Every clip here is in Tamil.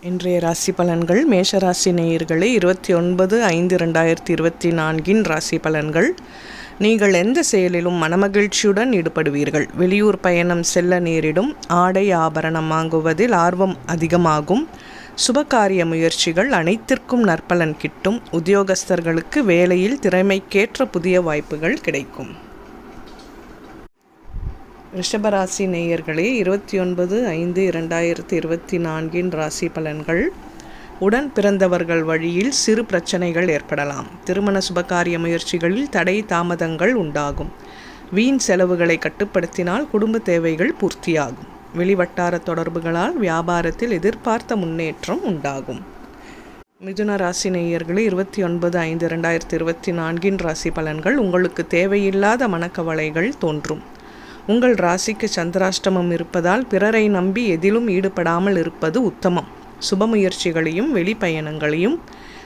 இன்றைய ராசி பலன்கள் மேஷராசி நேயர்களே இருபத்தி ஒன்பது ஐந்து ரெண்டாயிரத்தி இருபத்தி நான்கின் ராசி பலன்கள். நீங்கள் எந்த செயலிலும் மனமகிழ்ச்சியுடன் ஈடுபடுவீர்கள். வெளியூர் பயணம் செல்ல நேரிடும். ஆடை ஆபரணம் வாங்குவதில் ஆர்வம் அதிகமாகும். சுபகாரிய முயற்சிகள் அனைத்திற்கும் நற்பலன் கிட்டும். உத்தியோகஸ்தர்களுக்கு வேலையில் திறமைக்கேற்ற புதிய வாய்ப்புகள் கிடைக்கும். ரிஷபராசி நேயர்களே இருபத்தி ஒன்பது ஐந்து இரண்டாயிரத்தி இருபத்தி நான்கின் ராசி பலன்கள். உடன் பிறந்தவர்கள் வழியில் சிறு பிரச்சனைகள் ஏற்படலாம். திருமண சுபகாரிய முயற்சிகளில் தடை தாமதங்கள் உண்டாகும். வீண் செலவுகளை கட்டுப்படுத்தினால் குடும்ப தேவைகள் பூர்த்தியாகும். வெளிவட்டார தொடர்புகளால் வியாபாரத்தில் எதிர்பார்த்த முன்னேற்றம் உண்டாகும். மிதுன ராசி நேயர்களே இருபத்தி ஒன்பது ஐந்து இரண்டாயிரத்தி இருபத்தி நான்கின் ராசி பலன்கள் உங்களுக்கு தேவையில்லாத மனக்கவலைகள் தோன்றும். உங்கள் ராசிக்கு சந்திராஷ்டமம் இருப்பதால் பிறரை நம்பி எதிலும் ஈடுபடாமல் இருப்பது உத்தமம். சுப முயற்சிகளையும் வெளிப்பயணங்களையும்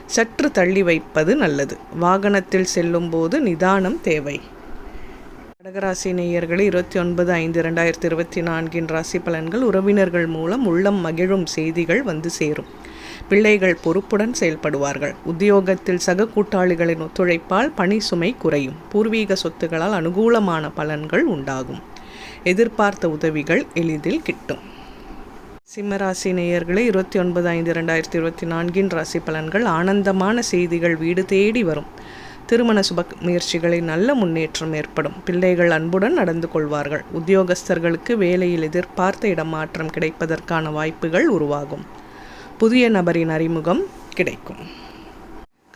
சற்று தள்ளி வைப்பது நல்லது. வாகனத்தில் செல்லும்போது நிதானம் தேவை. கடகராசி நேயர்களே இருபத்தி ஒன்பது ஐந்து இரண்டாயிரத்தி இருபத்தி நான்கின் ராசி பலன்கள் உறவினர்கள் மூலம் உள்ளம் மகிழும் செய்திகள் வந்து சேரும். பிள்ளைகள் பொறுப்புடன் செயல்படுவார்கள். உத்தியோகத்தில் சக கூட்டாளிகளின் ஒத்துழைப்பால் பணி சுமை குறையும். பூர்வீக சொத்துகளால் அனுகூலமான பலன்கள் உண்டாகும். எதிர்பார்த்த உதவிகள் எளிதில் கிட்டும். சிம்மராசி நேயர்களே இருபத்தி ஒன்பது ஐந்து இரண்டாயிரத்தி இருபத்தி நான்கின் ராசி பலன்கள் ஆனந்தமான செய்திகள் வீடு தேடி வரும். திருமண சுப முயற்சிகளில் நல்ல முன்னேற்றம் ஏற்படும். பிள்ளைகள் அன்புடன் நடந்து கொள்வார்கள். உத்தியோகஸ்தர்களுக்கு வேலையில் எதிர்பார்த்த இடமாற்றம் கிடைப்பதற்கான வாய்ப்புகள் உருவாகும். புதிய நபரின் அறிமுகம் கிடைக்கும்.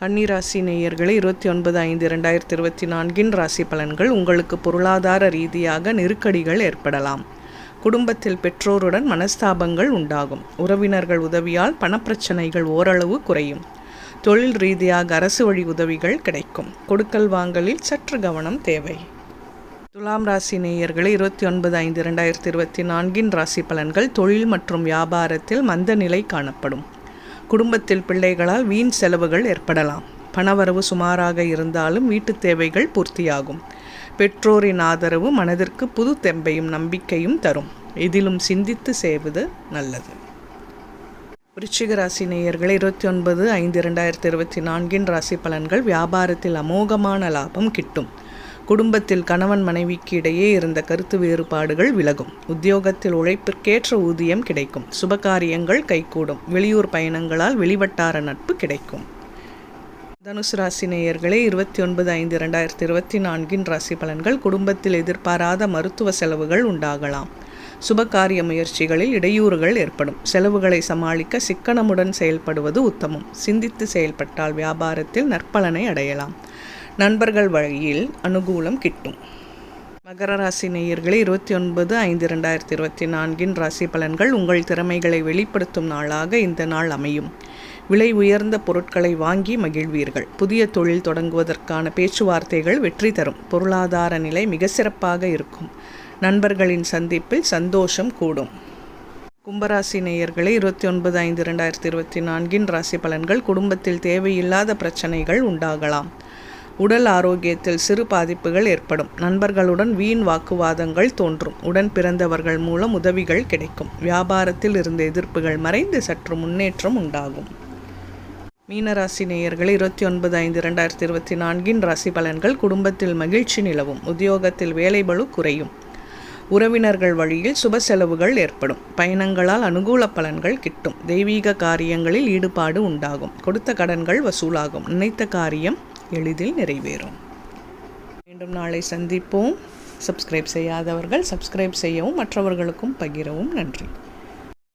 கன்னிராசி நேயர்களே இருபத்தி ஒன்பது ஐந்து இரண்டாயிரத்தி இருபத்தி நான்கின் ராசி பலன்கள் உங்களுக்கு பொருளாதார ரீதியாக நெருக்கடிகள் ஏற்படலாம். குடும்பத்தில் பெற்றோருடன் மனஸ்தாபங்கள் உண்டாகும். உறவினர்கள் உதவியால் பணப்பிரச்சனைகள் ஓரளவு குறையும். தொழில் ரீதியாக அரசு வழி உதவிகள் கிடைக்கும். கொடுக்கல் வாங்கலில் சற்று கவனம் தேவை. துலாம் ராசி நேயர்களே இருபத்தி ஒன்பது ஐந்து இரண்டாயிரத்தி இருபத்தி நான்கின் ராசி பலன்கள் தொழில் மற்றும் வியாபாரத்தில் மந்த நிலை காணப்படும். குடும்பத்தில் பிள்ளைகளால் வீண் செலவுகள் ஏற்படலாம். பணவரவு சுமாராக இருந்தாலும் வீட்டு தேவைகள் பூர்த்தியாகும். பெற்றோரின் ஆதரவு மனதிற்கு புது தெம்பையும் நம்பிக்கையும் தரும். இதிலும் சிந்தித்து செய்வது நல்லது. விருச்சிக ராசி நேயர்கள் இருபத்தி ஒன்பது ஐந்து இரண்டாயிரத்தி இருபத்தி நான்கின் ராசி பலன்கள் வியாபாரத்தில் அமோகமான லாபம் கிட்டும். குடும்பத்தில் கணவன் மனைவிக்கு இடையே இருந்த கருத்து வேறுபாடுகள் விலகும். உத்தியோகத்தில் உழைப்பிற்கேற்ற ஊதியம் கிடைக்கும். சுபகாரியங்கள் கைகூடும். வெளியூர் பயணங்களால் வெளிவட்டார நட்பு கிடைக்கும். தனுசு ராசி நேயர்களே இருபத்தி ஒன்பது ஐந்து இரண்டாயிரத்தி இருபத்தி நான்கின் ராசி பலன்கள் குடும்பத்தில் எதிர்பாராத மருத்துவ செலவுகள் உண்டாகலாம். சுபகாரிய முயற்சிகளில் இடையூறுகள் ஏற்படும். செலவுகளை சமாளிக்க சிக்கனமுடன் செயல்படுவது உத்தமம். சிந்தித்து செயல்பட்டால் வியாபாரத்தில் நற்பலனை அடையலாம். நண்பர்கள் வழியில் அனுகூலம் கிட்டும். மகர ராசி நேயர்களே இருபத்தி ஒன்பது ஐந்து இரண்டாயிரத்தி இருபத்தி நான்கின் ராசி பலன்கள் உங்கள் திறமைகளை வெளிப்படுத்தும் நாளாக இந்த நாள் அமையும். விலை உயர்ந்த பொருட்களை வாங்கி மகிழ்வீர்கள். புதிய தொழில் தொடங்குவதற்கான பேச்சுவார்த்தைகள் வெற்றி தரும். பொருளாதார நிலை மிக சிறப்பாக இருக்கும். நண்பர்களின் சந்திப்பில் சந்தோஷம் கூடும். கும்பராசி நேயர்களே இருபத்தி ஒன்பது ஐந்து இரண்டாயிரத்தி இருபத்தி நான்கின் ராசி பலன்கள் குடும்பத்தில் தேவையில்லாத பிரச்சனைகள் உண்டாகலாம். உடல் ஆரோக்கியத்தில் சிறு பாதிப்புகள் ஏற்படும். நண்பர்களுடன் வீண் வாக்குவாதங்கள் தோன்றும். உடன் பிறந்தவர்கள் மூலம் உதவிகள் கிடைக்கும். வியாபாரத்தில் இருந்த எதிர்ப்புகள் மறைந்து சற்று முன்னேற்றம் உண்டாகும். மீனராசி நேயர்கள் இருபத்தி ஒன்பது ஐந்து இரண்டாயிரத்தி இருபத்தி நான்கின் ராசி பலன்கள் குடும்பத்தில் மகிழ்ச்சி நிலவும். உத்தியோகத்தில் வேலைபளு குறையும். உறவினர்கள் வழியில் சுப செலவுகள் ஏற்படும். பயணங்களால் அனுகூல பலன்கள் கிட்டும். தெய்வீக காரியங்களில் ஈடுபாடு உண்டாகும். கொடுத்த கடன்கள் வசூலாகும். நினைத்த காரியம் எளிதில் நிறைவேறும். மீண்டும் நாளை சந்திப்போம். சப்ஸ்கிரைப் செய்யாதவர்கள் சப்ஸ்கிரைப் செய்யவும் மற்றவர்களுக்கும் பகிரவும். நன்றி.